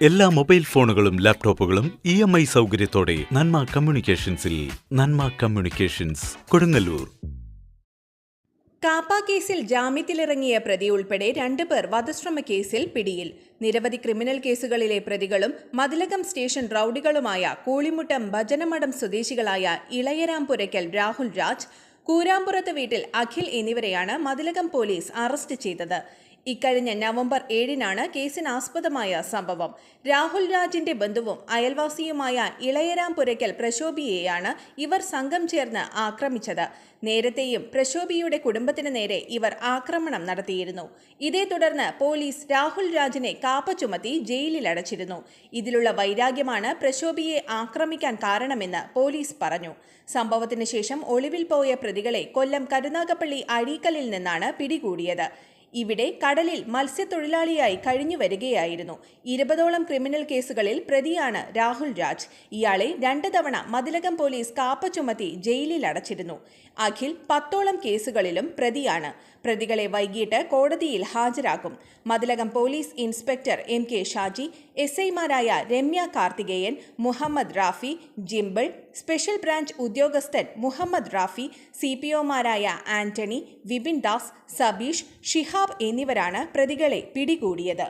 എല്ലാ മൊബൈൽ ഫോണുകളും ലാപ്ടോപ്പുകളും ഇ എം ഐ സൗകര്യത്തോടെ നന്മ കമ്മ്യൂണിക്കേഷൻസിൽ നന്മ കമ്മ്യൂണിക്കേഷൻസ് കൊടുങ്ങല്ലൂർ. കാപ്പ കേസിൽ ജാമ്യത്തിലിറങ്ങിയ പ്രതി ഉൾപ്പെടെ രണ്ടു പേർ വധശ്രമ കേസിൽ പിടിയിൽ. നിരവധി ക്രിമിനൽ കേസുകളിലെ പ്രതികളും മതിലകം സ്റ്റേഷൻ റൌഡികളുമായ കൂളിമുട്ടം ഭജനമഠം സ്വദേശികളായ ഇളയരാംപുരയ്ക്കൽ രാഹുൽ രാജ് കൂരാമ്പുറത്ത് വീട്ടിൽ അഖിൽ എന്നിവരെയാണ് മതിലകം പോലീസ് അറസ്റ്റ് ചെയ്തത്. ഇക്കഴിഞ്ഞ നവംബർ ഏഴിനാണ് കേസിനാസ്പദമായ സംഭവം. രാഹുൽ രാജിന്റെ ബന്ധുവും അയൽവാസിയുമായ ഇളയരാം പുരയ്ക്കൽ പ്രശോഭിയെയാണ് ഇവർ സംഘം ചേർന്ന് ആക്രമിച്ചത്. നേരത്തെയും പ്രശോഭിയുടെ കുടുംബത്തിന് നേരെ ഇവർ ആക്രമണം നടത്തിയിരുന്നു. ഇതേ തുടർന്ന് പോലീസ് രാഹുൽ രാജിനെ കാപ്പ ചുമത്തി ജയിലിൽ അടച്ചിരുന്നു. ഇതിലുള്ള വൈരാഗ്യമാണ് പ്രശോഭിയെ ആക്രമിക്കാൻ കാരണമെന്ന് പോലീസ് പറഞ്ഞു. സംഭവത്തിന് ശേഷം ഒളിവിൽ പോയ പ്രതികളെ കൊല്ലം കരുനാഗപ്പള്ളി അഴീക്കലിൽ നിന്നാണ് പിടികൂടിയത്. ഇവിടെ കടലിൽ മത്സ്യത്തൊഴിലാളിയായി കഴിഞ്ഞു വരികയായിരുന്നു. ഇരുപതോളം ക്രിമിനൽ കേസുകളിൽ പ്രതിയാണ് രാഹുൽ രാജ്. ഇയാളെ രണ്ട് തവണ മതിലകം പോലീസ് കാപ്പ ചുമത്തി ജയിലിൽ അടച്ചിരുന്നു. അഖിൽ പത്തോളം കേസുകളിലും പ്രതിയാണ്. പ്രതികളെ വൈകിട്ട് കോടതിയിൽ ഹാജരാക്കും. Mathilakam police inspector M K Shaji S ഐമാരായ രമ്യ കാർത്തികേയൻ മുഹമ്മദ് റാഫി ജിംബിൾ സ്പെഷ്യൽ ബ്രാഞ്ച് ഉദ്യോഗസ്ഥൻ മുഹമ്മദ് റാഫി സി പി ഒമാരായ ആന്റണി വിപിൻ ദാസ് സബീഷ് ഷിഹാബ് എന്നിവരാണ് പ്രതികളെ പിടികൂടിയത്